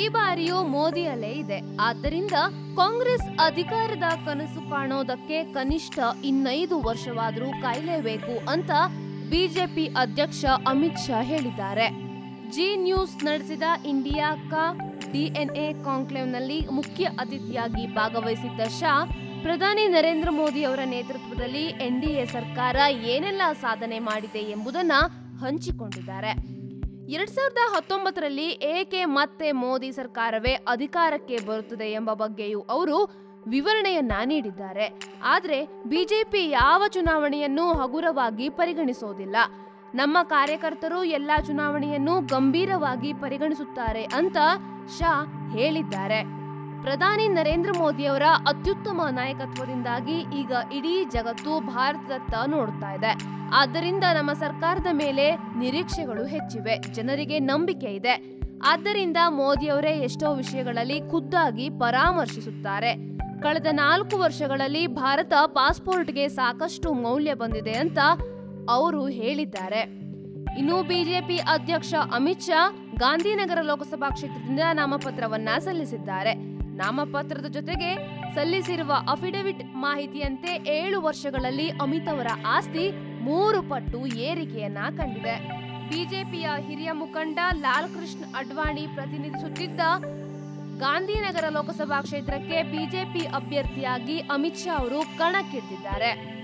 ಈ ಬಾರಿಯೂ ಮೋದಿ ಅಲೆ ಇದೆ. ಆದ್ದರಿಂದ ಕಾಂಗ್ರೆಸ್ ಅಧಿಕಾರದ ಕನಸು ಕಾಣೋದಕ್ಕೆ ಕನಿಷ್ಠ ಇನ್ನೈದು ವರ್ಷವಾದರೂ ಕಾಯಲೇಬೇಕು ಅಂತ ಬಿಜೆಪಿ ಅಧ್ಯಕ್ಷ ಅಮಿತ್ ಶಾ ಹೇಳಿದ್ದಾರೆ. ಜಿ ನ್ಯೂಸ್ ನಡೆಸಿದ ಇಂಡಿಯಾ ಕಾ ಡಿಎನ್ಎ ಕಾಂಕ್ಲೇವ್ನಲ್ಲಿ ಮುಖ್ಯ ಅತಿಥಿಯಾಗಿ ಭಾಗವಹಿಸಿದ್ದ ಶಾ, ಪ್ರಧಾನಿ ನರೇಂದ್ರ ಮೋದಿ ಅವರ ನೇತೃತ್ವದಲ್ಲಿ ಎನ್ಡಿಎ ಸರ್ಕಾರ ಏನೆಲ್ಲ ಸಾಧನೆ ಮಾಡಿದೆ ಎಂಬುದನ್ನ ಹಂಚಿಕೊಂಡಿದ್ದಾರೆ. ಎರಡ್ ಸಾವಿರದ ಹತ್ತೊಂಬತ್ತರಲ್ಲಿ ಏಕೆ ಮತ್ತೆ ಮೋದಿ ಸರ್ಕಾರವೇ ಅಧಿಕಾರಕ್ಕೆ ಬರುತ್ತದೆ ಎಂಬ ಬಗ್ಗೆಯೂ ಅವರು ವಿವರಣೆಯನ್ನ ನೀಡಿದ್ದಾರೆ. ಆದರೆ ಬಿಜೆಪಿ ಯಾವ ಚುನಾವಣೆಯನ್ನು ಹಗುರವಾಗಿ ಪರಿಗಣಿಸೋದಿಲ್ಲ. ನಮ್ಮ ಕಾರ್ಯಕರ್ತರು ಎಲ್ಲಾ ಚುನಾವಣೆಯನ್ನು ಗಂಭೀರವಾಗಿ ಪರಿಗಣಿಸುತ್ತಾರೆ ಅಂತ ಶಾ ಹೇಳಿದ್ದಾರೆ. ಪ್ರಧಾನಿ ನರೇಂದ್ರ ಮೋದಿಯವರ ಅತ್ಯುತ್ತಮ ನಾಯಕತ್ವದಿಂದಾಗಿ ಈಗ ಇಡೀ ಜಗತ್ತು ಭಾರತದತ್ತ ನೋಡ್ತಾ ಇದೆ. ಆದ್ದರಿಂದ ನಮ್ಮ ಸರ್ಕಾರದ ಮೇಲೆ ನಿರೀಕ್ಷೆಗಳು ಹೆಚ್ಚಿವೆ. ಜನರಿಗೆ ನಂಬಿಕೆ ಇದೆ. ಆದ್ದರಿಂದ ಮೋದಿಯವರೇ ಎಷ್ಟೋ ವಿಷಯಗಳಲ್ಲಿ ಖುದ್ದಾಗಿ ಪರಾಮರ್ಶಿಸುತ್ತಾರೆ. ಕಳೆದ ನಾಲ್ಕು ವರ್ಷಗಳಲ್ಲಿ ಭಾರತ ಪಾಸ್ಪೋರ್ಟ್ಗೆ ಸಾಕಷ್ಟು ಮೌಲ್ಯ ಬಂದಿದೆ ಅಂತ ಅವರು ಹೇಳಿದ್ದಾರೆ. ಇನ್ನು ಬಿಜೆಪಿ ಅಧ್ಯಕ್ಷ ಅಮಿತ್ ಶಾ ಗಾಂಧಿನಗರ ಲೋಕಸಭಾ ಕ್ಷೇತ್ರದಿಂದ ನಾಮಪತ್ರವನ್ನ ಸಲ್ಲಿಸಿದ್ದಾರೆ. ನಾಮಪತ್ರದ ಜೊತೆಗೆ ಸಲ್ಲಿಸಿರುವ ಅಫಿಡವಿಟ್ ಮಾಹಿತಿಯಂತೆ ಏಳು ವರ್ಷಗಳಲ್ಲಿ ಅಮಿತ್ ಅವರ ಆಸ್ತಿ ಮೂರು ಪಟ್ಟು ಏರಿಕೆಯನ್ನ ಕಂಡಿದೆ ಬಿಜೆಪಿಯ ಹಿರಿಯ ಮುಖಂಡ ಲಾಲ್ ಕೃಷ್ಣ ಅಡ್ವಾಣಿ ಪ್ರತಿನಿಧಿಸುತ್ತಿದ್ದ ಗಾಂಧಿನಗರ ಲೋಕಸಭಾ ಕ್ಷೇತ್ರಕ್ಕೆ ಬಿಜೆಪಿ ಅಭ್ಯರ್ಥಿಯಾಗಿ ಅಮಿತ್ ಶಾ ಅವರು ಕಣಕ್ಕಿಳಿದಿದ್ದಾರೆ.